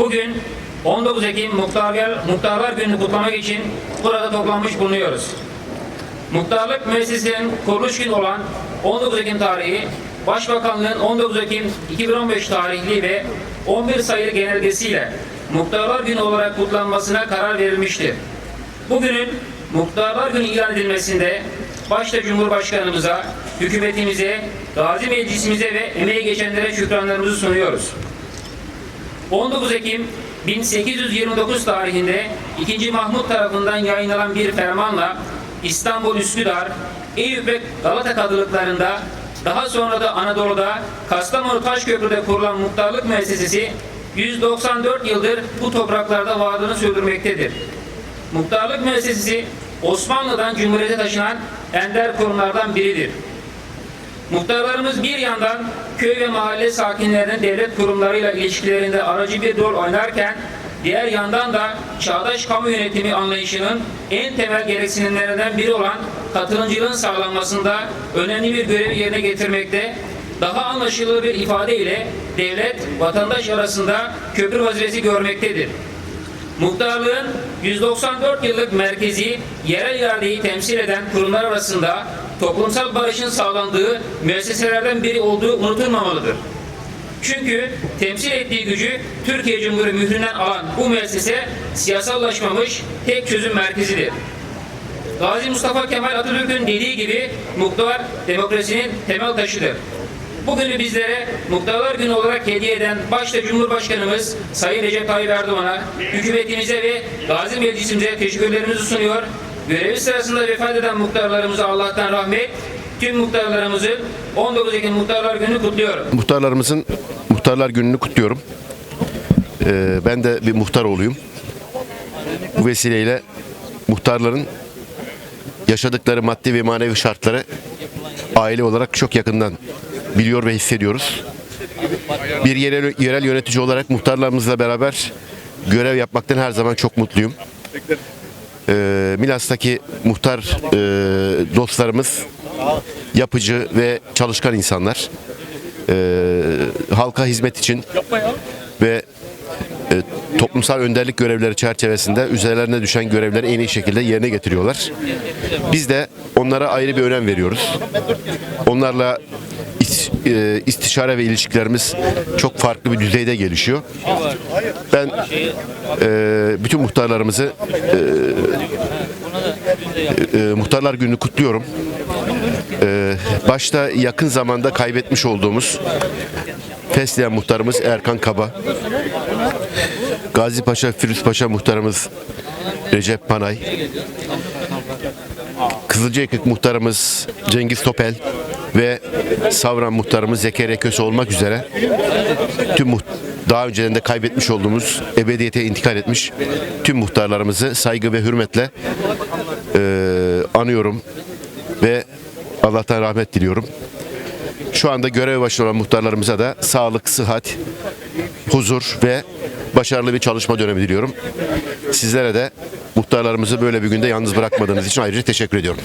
Bugün 19 Ekim Muhtarlar, Muhtarlar Günü'nü kutlamak için burada toplanmış bulunuyoruz. Muhtarlık müessesesinin kuruluş günü olan 19 Ekim tarihi, Başbakanlığın 19 Ekim 2015 tarihli ve 11 sayılı genelgesiyle Muhtarlar Günü olarak kutlanmasına karar verilmiştir. Bugünün Muhtarlar Günü ilan edilmesinde başta Cumhurbaşkanımıza, hükümetimize, Gazi Meclisimize ve emeği geçenlere şükranlarımızı sunuyoruz. 19 Ekim 1829 tarihinde 2. Mahmut tarafından yayınlanan bir fermanla İstanbul Üsküdar, Eyüp ve Galata kadılıklarında daha sonra da Anadolu'da Kastamonu Taşköprü'de kurulan muhtarlık müessesesi 194 yıldır bu topraklarda varlığını sürdürmektedir. Muhtarlık müessesesi Osmanlı'dan Cumhuriyet'e taşınan ender kurumlardan biridir. Muhtarlarımız bir yandan köy ve mahalle sakinlerinin devlet kurumlarıyla ilişkilerinde aracı bir rol oynarken diğer yandan da çağdaş kamu yönetimi anlayışının en temel gereksinimlerinden biri olan katılımcılığın sağlanmasında önemli bir görevi yerine getirmekte daha anlaşılır bir ifadeyle devlet vatandaş arasında köprü vazifesi görmektedir. Muhtarlığın 194 yıllık merkezi yerel iradeyi temsil eden kurumlar arasında toplumsal barışın sağlandığı müesseselerden biri olduğu unutulmamalıdır. Çünkü temsil ettiği gücü Türkiye Cumhuriyeti mühründen alan bu müessese siyasallaşmamış tek çözüm merkezidir. Gazi Mustafa Kemal Atatürk'ün dediği gibi muhtar demokrasinin temel taşıdır. Bugünü bizlere Muhtarlar Günü olarak hediye eden başta Cumhurbaşkanımız Sayın Recep Tayyip Erdoğan'a, hükümetimize ve Gazi Meclisimize teşekkürlerimizi sunuyor. Görevi sırasında vefat eden muhtarlarımıza Allah'tan rahmet, tüm muhtarlarımızın 19 Ekim Muhtarlar Günü'nü kutluyorum. Muhtarlarımızın Muhtarlar Günü'nü kutluyorum. Ee, ben de bir muhtar oğluyum. Bu vesileyle muhtarların yaşadıkları maddi ve manevi şartları aile olarak çok yakından biliyor ve hissediyoruz. Bir yerel, yerel yönetici olarak muhtarlarımızla beraber görev yapmaktan her zaman çok mutluyum. Ee, Milas'taki muhtar e, dostlarımız yapıcı ve çalışkan insanlar. Ee, halka hizmet için ve e, toplumsal önderlik görevleri çerçevesinde üzerlerine düşen görevleri en iyi şekilde yerine getiriyorlar. Biz de onlara ayrı bir önem veriyoruz. Onlarla e, istişare ve ilişkilerimiz çok farklı bir düzeyde gelişiyor. Ben e, bütün muhtarlarımızı e, e, Muhtarlar Günü'nü kutluyorum. E, başta yakın zamanda kaybetmiş olduğumuz Fesleğen muhtarımız Erkan Kaba, Gazi Paşa, Firuz Paşa muhtarımız Recep Panay, Kızılcaekik muhtarımız Cengiz Topel ve Savran muhtarımız Zekeriya Köse olmak üzere tüm daha önceden de kaybetmiş olduğumuz ebediyete intikal etmiş tüm muhtarlarımızı saygı ve hürmetle e, anıyorum ve Allah'tan rahmet diliyorum. Şu anda görev başında olan muhtarlarımıza da sağlık, sıhhat, huzur ve başarılı bir çalışma dönemi diliyorum. Sizlere de muhtarlarımızı böyle bir günde yalnız bırakmadığınız için ayrıca teşekkür ediyorum.